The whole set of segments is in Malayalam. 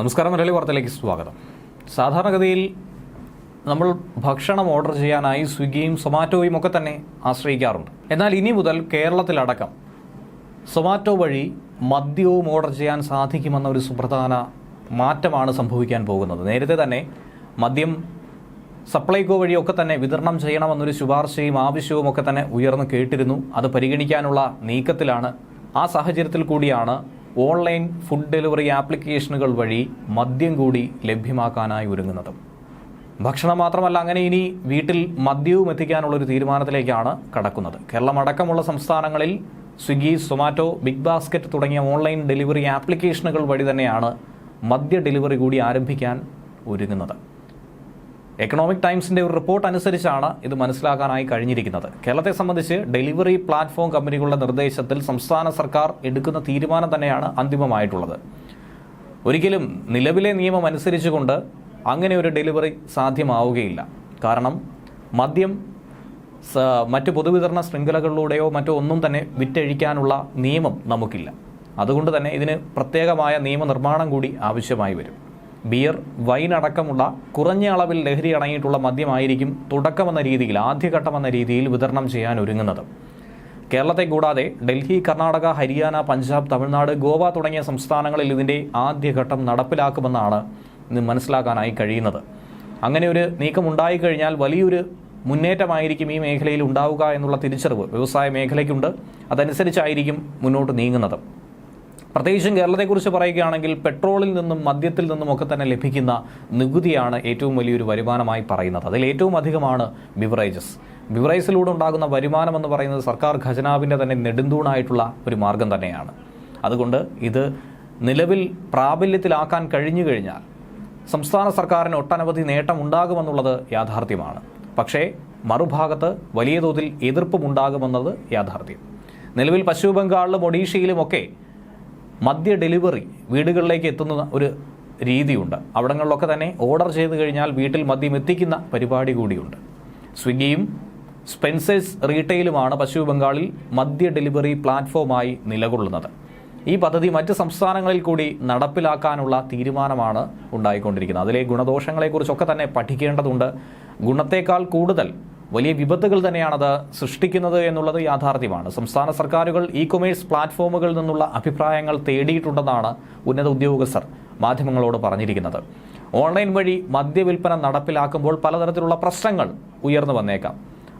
നമസ്കാരം മലയാളി വാർത്തയിലേക്ക് സ്വാഗതം. സാധാരണഗതിയിൽ നമ്മൾ ഭക്ഷണം ഓർഡർ ചെയ്യാനായി സ്വിഗ്ഗിയും സൊമാറ്റോയും ഒക്കെ തന്നെ ആശ്രയിക്കാറുണ്ട്. എന്നാൽ ഇനി മുതൽ കേരളത്തിലടക്കം സൊമാറ്റോ വഴി മദ്യവും ഓർഡർ ചെയ്യാൻ സാധിക്കുമെന്ന ഒരു സുപ്രധാന മാറ്റമാണ് സംഭവിക്കാൻ പോകുന്നത്. നേരത്തെ തന്നെ മദ്യം സപ്ലൈകോ വഴിയൊക്കെ തന്നെ വിതരണം ചെയ്യണമെന്നൊരു ശുപാർശയും ആവശ്യവും ഒക്കെ തന്നെ ഉയർന്നു കേട്ടിരുന്നു. അത് പരിഗണിക്കാനുള്ള നീക്കത്തിലാണ് ആ സാഹചര്യത്തിൽ കൂടിയാണ് ഓൺലൈൻ ഫുഡ് ഡെലിവറി ആപ്ലിക്കേഷനുകൾ വഴി മദ്യം കൂടി ലഭ്യമാക്കാനായി ഒരുങ്ങുന്നത്. ഭക്ഷണം മാത്രമല്ല അങ്ങനെ ഇനി വീട്ടിൽ മദ്യവും എത്തിക്കാനുള്ളൊരു തീരുമാനത്തിലേക്കാണ് കടക്കുന്നത്. കേരളം അടക്കമുള്ള സംസ്ഥാനങ്ങളിൽ സ്വിഗ്ഗി സൊമാറ്റോ ബിഗ് ബാസ്ക്കറ്റ് തുടങ്ങിയ ഓൺലൈൻ ഡെലിവറി ആപ്ലിക്കേഷനുകൾ വഴി തന്നെയാണ് മദ്യ ഡെലിവറി കൂടി ആരംഭിക്കാൻ ഒരുങ്ങുന്നത്. എക്കണോമിക് ടൈംസിന്റെ ഒരു റിപ്പോർട്ട് അനുസരിച്ചാണ് ഇത് മനസ്സിലാക്കാനായി കഴിഞ്ഞിരിക്കുന്നത്. കേരളത്തെ സംബന്ധിച്ച് ഡെലിവറി പ്ലാറ്റ്ഫോം കമ്പനികളുടെ നിർദ്ദേശത്തിൽ സംസ്ഥാന സർക്കാർ എടുക്കുന്ന തീരുമാനം തന്നെയാണ് അന്തിമമായിട്ടുള്ളത്. ഒരിക്കലും നിലവിലെ നിയമം അനുസരിച്ചുകൊണ്ട് അങ്ങനെ ഒരു ഡെലിവറി സാധ്യമാവുകയില്ല. കാരണം മദ്യം മറ്റു പൊതുവിതരണ ശൃംഖലകളിലൂടെയോ മറ്റോ ഒന്നും തന്നെ വിറ്റഴിക്കാനുള്ള നിയമം നമുക്കില്ല. അതുകൊണ്ട് തന്നെ ഇതിന് പ്രത്യേകമായ നിയമനിർമ്മാണം കൂടി ആവശ്യമായി വരും. ബിയർ വൈൻ അടക്കമുള്ള കുറഞ്ഞ അളവിൽ ലഹരി അടങ്ങിയിട്ടുള്ള മദ്യമായിരിക്കും തുടക്കമെന്ന രീതിയിൽ ആദ്യഘട്ടമെന്ന രീതിയിൽ വിതരണം ചെയ്യാൻ ഒരുങ്ങുന്നത്. കേരളത്തെ കൂടാതെ ഡൽഹി കർണാടക ഹരിയാന പഞ്ചാബ് തമിഴ്നാട് ഗോവ തുടങ്ങിയ സംസ്ഥാനങ്ങളിൽ ഇതിന്റെ ആദ്യഘട്ടം നടപ്പിലാക്കുമെന്നാണ് ഇന്ന് മനസ്സിലാക്കാനായി കഴിയുന്നത്. അങ്ങനെ ഒരു നീക്കം ഉണ്ടായിക്കഴിഞ്ഞാൽ വലിയൊരു മുന്നേറ്റമായിരിക്കും ഈ മേഖലയിൽ ഉണ്ടാവുക എന്നുള്ള തിരിച്ചറിവ് വ്യവസായ മേഖലയ്ക്കുണ്ട്. അതനുസരിച്ചായിരിക്കും മുന്നോട്ട് നീങ്ങുന്നത്. പ്രത്യേകിച്ചും കേരളത്തെക്കുറിച്ച് പറയുകയാണെങ്കിൽ പെട്രോളിൽ നിന്നും മദ്യത്തിൽ നിന്നും ഒക്കെ തന്നെ ലഭിക്കുന്ന നികുതിയാണ് ഏറ്റവും വലിയൊരു വരുമാനമായി പറയുന്നത്. അതിൽ ഏറ്റവും അധികമാണ് ബിവറേജസ്. ബിവറേജസിലൂടെ ഉണ്ടാകുന്ന വരുമാനം എന്ന് പറയുന്നത് സർക്കാർ ഖജനാവിന്റെ തന്നെ നെടുന്തൂണായിട്ടുള്ള ഒരു മാർഗം തന്നെയാണ്. അതുകൊണ്ട് ഇത് നിലവിൽ പ്രാബല്യത്തിലാക്കാൻ കഴിഞ്ഞു കഴിഞ്ഞാൽ സംസ്ഥാന സർക്കാരിന് ഒട്ടനവധി നേട്ടം ഉണ്ടാകുമെന്നുള്ളത് യാഥാർത്ഥ്യമാണ്. പക്ഷേ മറുഭാഗത്ത് വലിയ തോതിൽ എതിർപ്പുമുണ്ടാകുമെന്നത് യാഥാർത്ഥ്യം. നിലവിൽ പശ്ചിമ ബംഗാളിലും ഒഡീഷയിലുമൊക്കെ മദ്യ ഡെലിവറി വീടുകളിലേക്ക് എത്തുന്ന ഒരു രീതിയുണ്ട്. അവിടങ്ങളിലൊക്കെ തന്നെ ഓർഡർ ചെയ്ത് കഴിഞ്ഞാൽ വീട്ടിൽ മദ്യം എത്തിക്കുന്ന പരിപാടി കൂടിയുണ്ട്. സ്വിഗ്ഗിയും സ്പെൻസേഴ്സ് റീറ്റെയിലുമാണ് പശ്ചിമ ബംഗാളിൽ മദ്യ ഡെലിവറി പ്ലാറ്റ്ഫോമായി നിലകൊള്ളുന്നത്. ഈ പദ്ധതി മറ്റ് സംസ്ഥാനങ്ങളിൽ കൂടി നടപ്പിലാക്കാനുള്ള തീരുമാനമാണ് ഉണ്ടായിക്കൊണ്ടിരിക്കുന്നത്. അതിലെ ഗുണദോഷങ്ങളെക്കുറിച്ചൊക്കെ തന്നെ പഠിക്കേണ്ടതുണ്ട്. ഗുണത്തേക്കാൾ കൂടുതൽ വലിയ വിപത്തുകൾ തന്നെയാണത് സൃഷ്ടിക്കുന്നത് എന്നുള്ളത് യാഥാർത്ഥ്യമാണ്. സംസ്ഥാന സർക്കാരുകൾ ഇ കൊമേഴ്സ് പ്ലാറ്റ്ഫോമുകളിൽ നിന്നുള്ള അഭിപ്രായങ്ങൾ തേടിയിട്ടുണ്ടെന്നാണ് ഉന്നത ഉദ്യോഗസ്ഥർ മാധ്യമങ്ങളോട് പറഞ്ഞിരിക്കുന്നത്. ഓൺലൈൻ വഴി മദ്യവിൽപ്പന നടപ്പിലാക്കുമ്പോൾ പലതരത്തിലുള്ള പ്രശ്നങ്ങൾ ഉയർന്നു വന്നേക്കാം.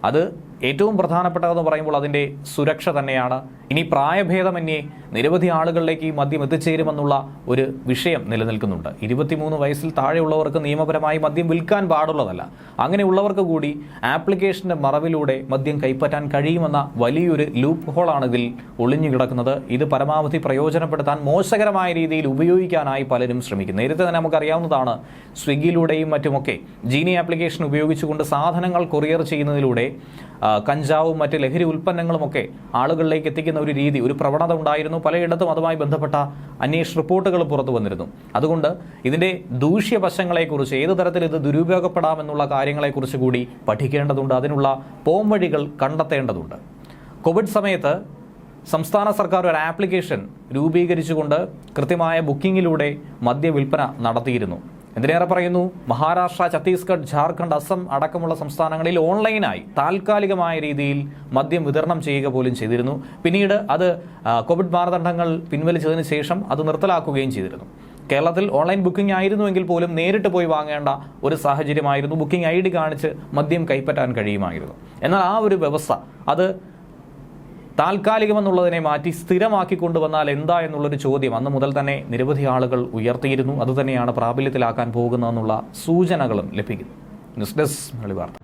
അത് ഏറ്റവും പ്രധാനപ്പെട്ടതെന്ന് പറയുമ്പോൾ അതിന്റെ സുരക്ഷ തന്നെയാണ്. ഇനി പ്രായഭേദമന്യേ നിരവധി ആളുകളിലേക്ക് ഈ മദ്യം എത്തിച്ചേരുമെന്നുള്ള ഒരു വിഷയം നിലനിൽക്കുന്നുണ്ട്. ഇരുപത്തിമൂന്ന് വയസ്സിൽ താഴെയുള്ളവർക്ക് നിയമപരമായി മദ്യം വിൽക്കാൻ പാടുള്ളതല്ല. അങ്ങനെയുള്ളവർക്ക് കൂടി ആപ്ലിക്കേഷന്റെ മറവിലൂടെ മദ്യം കൈപ്പറ്റാൻ കഴിയുമെന്ന വലിയൊരു ലൂപ്പ് ഹോളാണ് ഇതിൽ ഒളിഞ്ഞു കിടക്കുന്നത്. ഇത് പരമാവധി പ്രയോജനപ്പെടുത്താൻ മോശകരമായ രീതിയിൽ ഉപയോഗിക്കാനായി പലരും ശ്രമിക്കും. നേരത്തെ തന്നെ നമുക്കറിയാവുന്നതാണ് സ്വിഗ്ഗിയിലൂടെയും മറ്റുമൊക്കെ ജീനി ആപ്ലിക്കേഷൻ ഉപയോഗിച്ചുകൊണ്ട് സാധനങ്ങൾ കൊറിയർ ചെയ്യുന്നതിലൂടെ കഞ്ചാവും മറ്റ് ലഹരി ഉൽപ്പന്നങ്ങളുമൊക്കെ ആളുകളിലേക്ക് എത്തിക്കുന്ന ഒരു രീതി ഒരു പ്രവണത ഉണ്ടായിരുന്നു. പലയിടത്തും അതുമായി ബന്ധപ്പെട്ട അന്വേഷണ റിപ്പോർട്ടുകൾ പുറത്തു വന്നിരുന്നു. അതുകൊണ്ട് ഇതിന്റെ ദൂഷ്യവശങ്ങളെക്കുറിച്ച് ഏത് തരത്തിൽ ഇത് ദുരുപയോഗപ്പെടാമെന്നുള്ള കാര്യങ്ങളെക്കുറിച്ച് കൂടി പഠിക്കേണ്ടതുണ്ട്. അതിനുള്ള പോംവഴികൾ കണ്ടെത്തേണ്ടതുണ്ട്. കോവിഡ് സമയത്ത് സംസ്ഥാന സർക്കാർ ഒരു ആപ്ലിക്കേഷൻ രൂപീകരിച്ചുകൊണ്ട് കൃത്യമായ ബുക്കിങ്ങിലൂടെ മദ്യവിൽപ്പന നടത്തിയിരുന്നു. എന്തിനേറെ പറയുന്നു? മഹാരാഷ്ട്ര ഛത്തീസ്ഗഡ് ജാർഖണ്ഡ് അസം അടക്കമുള്ള സംസ്ഥാനങ്ങളിൽ ഓൺലൈനായി താൽക്കാലികമായ രീതിയിൽ മദ്യം വിതരണം ചെയ്യുക പോലും ചെയ്തിരുന്നു. പിന്നീട് അത് കോവിഡ് മാനദണ്ഡങ്ങൾ പിൻവലിച്ചതിന് ശേഷം അത് നിർത്തലാക്കുകയും ചെയ്തിരുന്നു. കേരളത്തിൽ ഓൺലൈൻ ബുക്കിംഗ് ആയിരുന്നുവെങ്കിൽ പോലും നേരിട്ട് പോയി വാങ്ങേണ്ട ഒരു സാഹചര്യമായിരുന്നു. ബുക്കിംഗ് ഐ ഡി കാണിച്ച് മദ്യം കൈപ്പറ്റാൻ കഴിയുമായിരുന്നു. എന്നാൽ ആ ഒരു വ്യവസ്ഥ അത് താൽക്കാലികമെന്നുള്ളതിനെ മാറ്റി സ്ഥിരമാക്കി കൊണ്ടുവന്നാൽ എന്താ എന്നുള്ളൊരു ചോദ്യം അന്ന് മുതൽ തന്നെ നിരവധി ആളുകൾ ഉയർത്തിയിരുന്നു. അതുതന്നെയാണ് പ്രാബല്യത്തിലാക്കാൻ പോകുന്നതെന്നുള്ള സൂചനകളും ലഭിക്കുന്നു. ന്യൂസ് ഡെസ്ക് വാർത്ത.